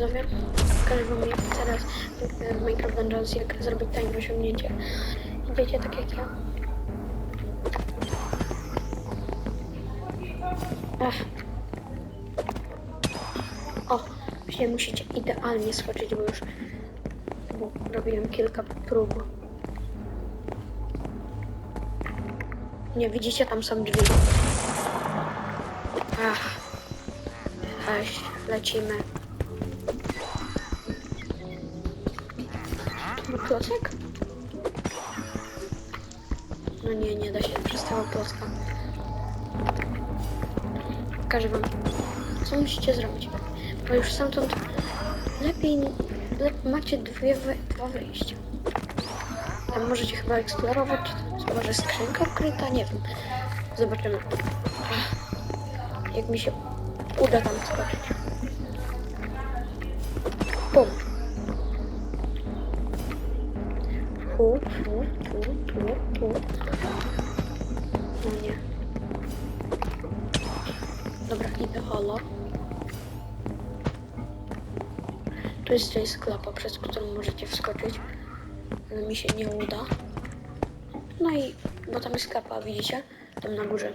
widzowie. Pokażę wam jak teraz e, w Minecraft Dungeons jak zrobić tajne osiągnięcie. Idziecie tak jak ja. Ach. O, właśnie musicie idealnie skoczyć, bo już bo robiłem kilka prób. Nie, widzicie, tam są drzwi. Ach. Weź, lecimy. Klocek? No nie, nie da się przez tego klocka. Pokażę wam, co musicie zrobić. Bo już stamtąd lepiej, lep, macie dwie, dwa wyjścia. Tam możecie chyba eksplorować, może skrzynka ukryta, nie wiem. Zobaczymy. Jak mi się uda tam skoczyć. Bum. Tu, tu. No nie. Dobra, idę holo. Tu jest tutaj sklapa, przez którą możecie wskoczyć. Ale mi się nie uda. No i, bo tam jest sklepa, widzicie? Tam na górze.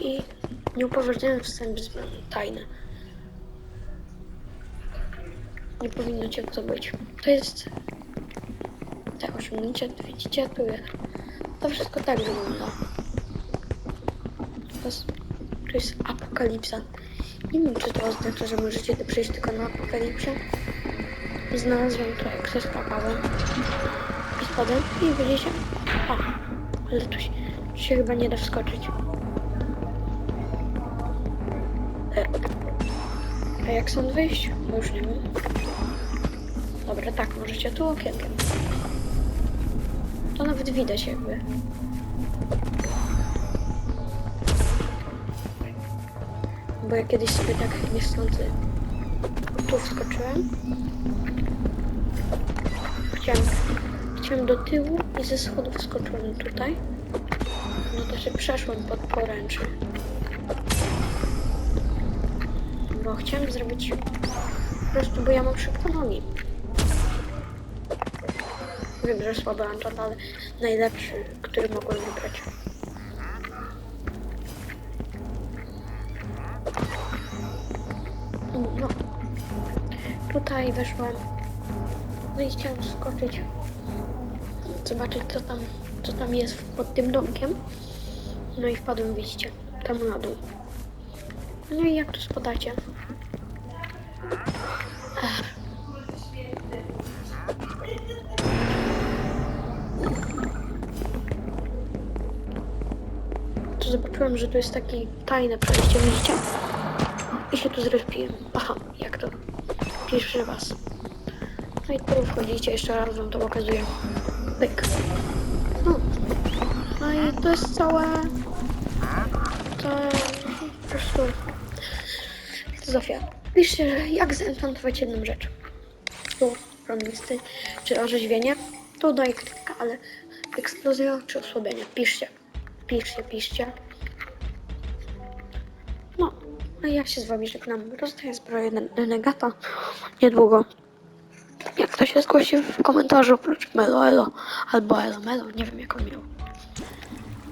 I nieupoważniony wstęp z- tajny. Nie powinno cię to być. To jest te osiągnięcie, widzicie, tu jest. To wszystko tak wygląda. To jest, to jest apokalipsa. Nie wiem, czy to oznacza, że możecie to przejść tylko na apokalipsie. Znalazłem jak się skakałem. I spadłem i widzicie? A, ale tu się, tu się chyba nie da wskoczyć. E, A jak stąd wyjść? Bo już nie wiem. Dobra, tak, możecie tu okienkiem. To nawet widać jakby. Bo ja kiedyś sobie tak niechcący tu wskoczyłem. Chciałem, chciałem do tyłu i ze schodów skoczyłem tutaj. No to się przeszłem pod poręczy. Bo chciałem zrobić po prostu, bo ja mam szybko nogi. Że słaby Anton, ale najlepszy, który mogłem wybrać. No. Tutaj weszłem. No i chciałem skoczyć. Zobaczyć co tam, co tam jest pod tym domkiem. No i wpadłem, widzicie, tam na dół. No i jak tu spadacie? Ach. Zobaczyłem, że tu jest takie tajne przejście, widzicie? I się tu zrespiłem. Aha, jak to? Pierwszy raz. No i tu wchodzicie, jeszcze raz wam to pokazuję. Pyk. No. No i to jest całe... To po prostu... Zofia, piszcie, jak zentantować jedną rzecz. Tu promisty, czy orzeźwienie. Tu daję krytykę, ale eksplozja czy osłabienie. Piszcie. Piszcie, piszcie. No, a ja się z wami żegnam. Rozdaję zbroję renegata niedługo. Jak ktoś się zgłosi w komentarzu oprócz Melo Elo albo Elo Melo, nie wiem jaką miał.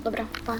Dobra, pa.